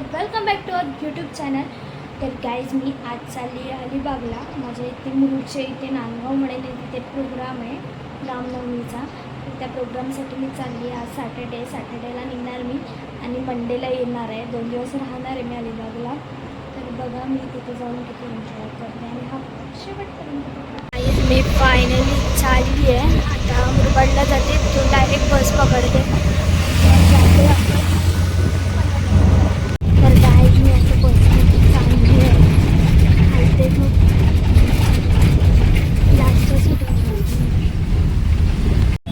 Welcome back to our YouTube channel तर guys मी आज चालली आहे अलिबागला. माझ्या इथे मुरुडच्या इथे नांदगाव म्हणेल तिथे प्रोग्राम आहे रामनवमीचा. त्या प्रोग्रामसाठी मी चालली आहे. आज सॅटर्डे सॅटर्डेला निघणार मी आणि मंडेला येणार आहे. दोन दिवस राहणार आहे मी अलिबागला. तर बघा मी तिथे जाऊन किती एन्जॉय करते. आणि हा शेवटपर्यंत मी फायनली चालली आहे. आता मुरबाडला जाते. तो डायरेक्ट बस पकडते जाते आपण तर गाईड मी असं बसमध्ये चांगली आहे खालते खूप लास्टच्या सीटवर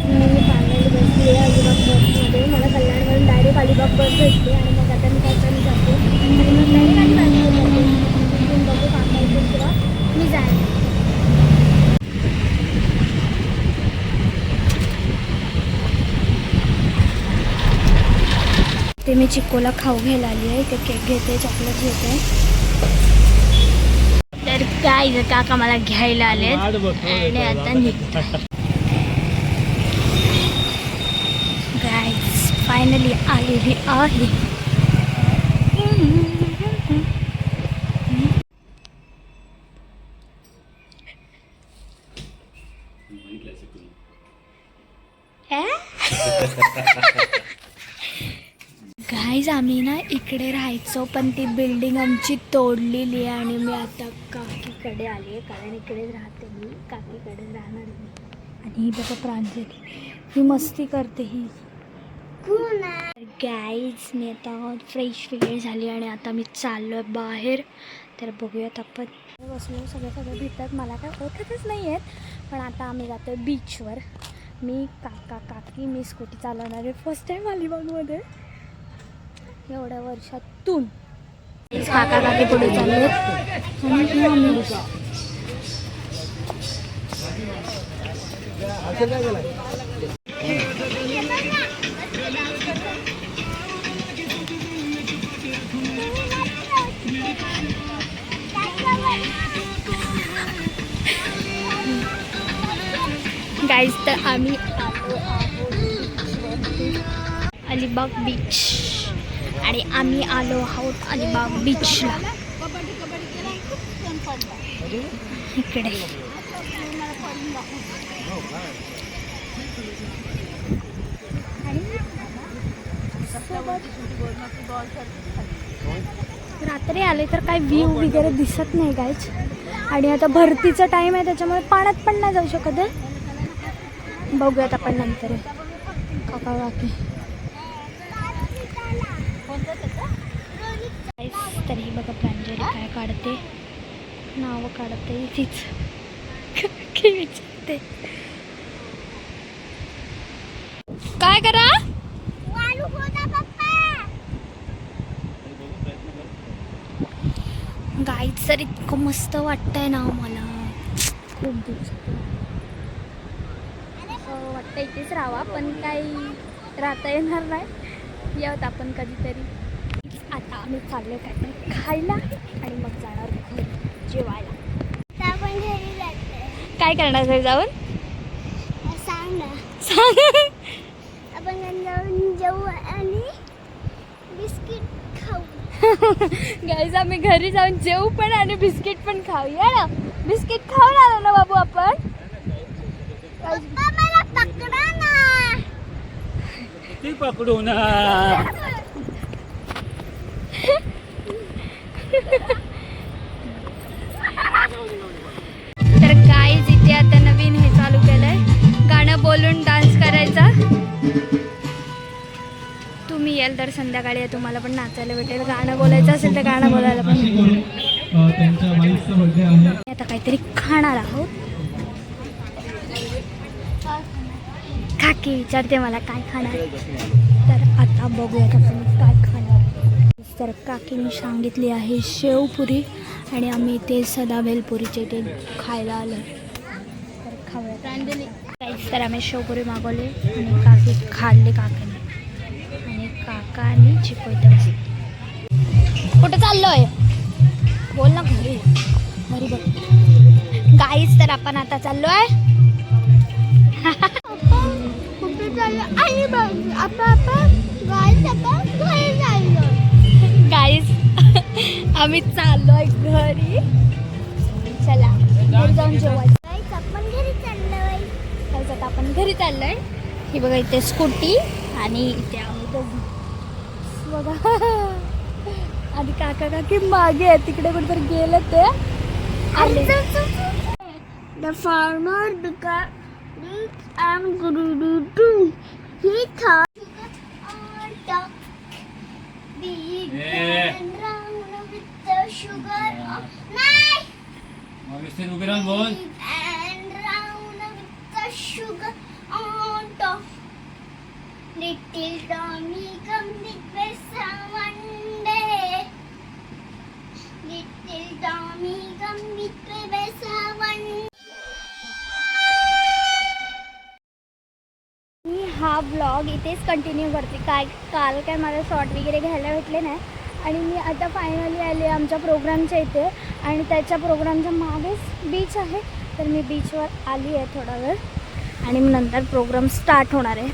मी फायनली बसली आहे अलिबाग बसमध्ये मला कल्याणवरून डायरेक्ट अलिबाग बस भेटली आणि मग आता मी त्याच्याने जाते? आणि मग डायरेक्ट अलिबागला जाते तिथून बघू काका येतील किंवा मी जाईल. ते मी चिक्कोला खाऊ घ्यायला आली आहे. ते केक घेते चॉकलेट घेते. तर काय काका मला घ्यायला आले आणि आता निघतो गाईज फायनली आलेली आहे. गाईज आम्ही ना इकडे राहायचो पण ती बिल्डिंग आमची तोडलेली आहे आणि मी आता काकीकडे आली आहे. कारण इकडेच राहते मी. काकीकडे राहणार मी. आणि ही बघा प्रांजली. ही मस्ती करते ही. हो गाईज मी आता फ्रेश वगैरे झाली आणि आता मी चाललो आहे बाहेर. तर बघूयात आपण. बसलो सगळे सगळे भेटतात. मला काय ओळखतच नाही आहेत पण आता आम्ही जातो आहे बीचवर मी काका काकी मी स्कूटी चालवणार आहे. फर्स्ट टाईम अलिबागमध्ये. एवढ्या वर्षातून. काका काकी पुढे चालू गाईज तर आम्ही आलो आहोत अलिबाग बीच आणि आम्ही आलो आहोत अलिबाग बीचला इकडे. रात्री आले तर काय व्ह्यू वगैरे दिसत नाही काहीच आणि आता भरतीचा टाईम आहे त्याच्यामुळे पाण्यात पण नाही जाऊ शकत आहे. बघूयात आपण नंतर. काका काकी. तरी बघा प्रांजली काय काढते. नावं काढते तीच विचारते. काय करा? गाईच तर इतकं मस्त वाटतंय ना मला खूप दिवस वाटतं इथेच राहावा पण काही राहता येणार नाही. यावत आपण कधीतरी. आता आम्ही चाललो काहीतरी खायला आणि मग जाणार घरी जेवायला. काय करणार घरी जाऊन? सांग. ना सांग. आपण घरी जाऊन जेवू आणि बिस्किट खाऊ. गाईज आम्ही घरी जाऊन जेवू पण आणि बिस्किट पण खाऊया ना. बिस्किट खाऊन आलो ना बाबू आपण? मला पकडा ना. ती पकडू ना. तर गाईज इथे आता नवीन हे चालू केलंय. गाणं बोलून डान्स करायचा. तुम्ही याल तर संध्याकाळी तुम्हाला पण नाचायला भेटेल. गाणं बोलायचं असेल तर गाणं बोलायला पण. आता काहीतरी खाणार आहोत. विचारते मला काय खाणार. तर आता बघूयात आपण काय खाणार. तर काकीने सांगितली आहे शेवपुरी आणि आम्ही ते सदाबेलपुरीचे ते खायला आलो. तर खाऊया तर आम्ही शेवपुरी मागवली आणि काकी खाल्ली काकीने. आणि काका आणि चिकू कुठं चाललोय? बोल ना घरी. घरी बघ. गाईच तर आपण आता चाललो आहे गाईस आणि चाललो आहे आम्ही चाललोय घरी. चला घरी जाऊन जेवायचं. आपण घरी चाललोय गाईज आपण घरी चाललोय. ही बघा इथे स्कूटी आणि इथे आम्ही दोघी. बघा. आणि काका काकी मागे आहे तिकडे कुठेतरी गेलं ते. आले. Farmer farmer began and grew to he thought top big Yeah. and round with the sugar on night व्यवस्थित उभी राहून बोल sugar on top. Little Tommy come with Vesa day. Little Tommy हा ब्लॉग इथेच कंटिन्यू करते. काय काल काय मला शॉर्ट वगैरे घ्यायला भेटले नाही. आणि मी आता फायनली आले आमच्या प्रोग्रामच्या इथे. आणि त्याच्या प्रोग्रामच्या मागेच बीच आहे. तर मी बीचवर आली आहे थोडा वेळ आणि मग नंतर प्रोग्राम स्टार्ट होणार आहे.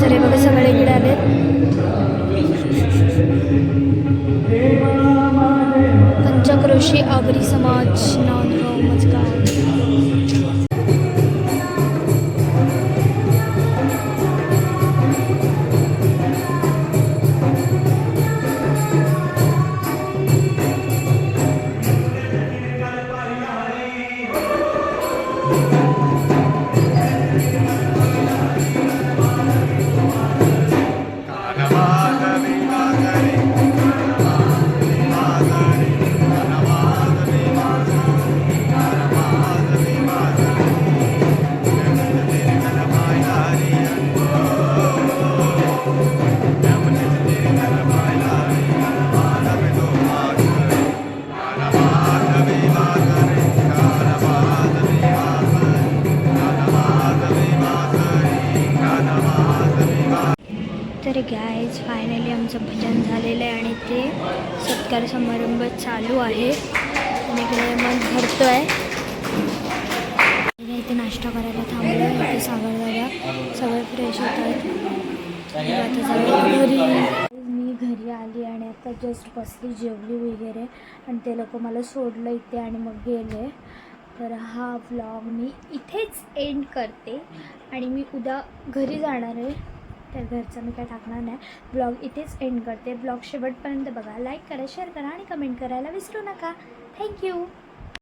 सरे बघा सगळे इकडे आले. पंचक्रोशी आगरी समाज नॉन मजगाव. तर गॅज फायनली आमचं भजन झालेलं आहे आणि ते सत्कार समारंभ चालू आहे. आणि इकडे मग भरतो आहे इथे नाश्ता करायला थांबलो इथे सागर दादा सगळे फ्रेश होत आहेत. आता घरी. मी घरी आली आणि आता जस्ट बसली जेवली वगैरे. आणि ते लोक मला सोडलं इथे आणि मग गेले. तर हा व्लॉग मी इथेच एंड करते. आणि मी उद्या घरी जाणार आहे. तर घरचं मी काय टाकणार नाही. ब्लॉग इथेच एंड करते. ब्लॉग शेवटपर्यंत बघा. लाईक करा शेअर करा आणि कमेंट करायला विसरू नका. थँक्यू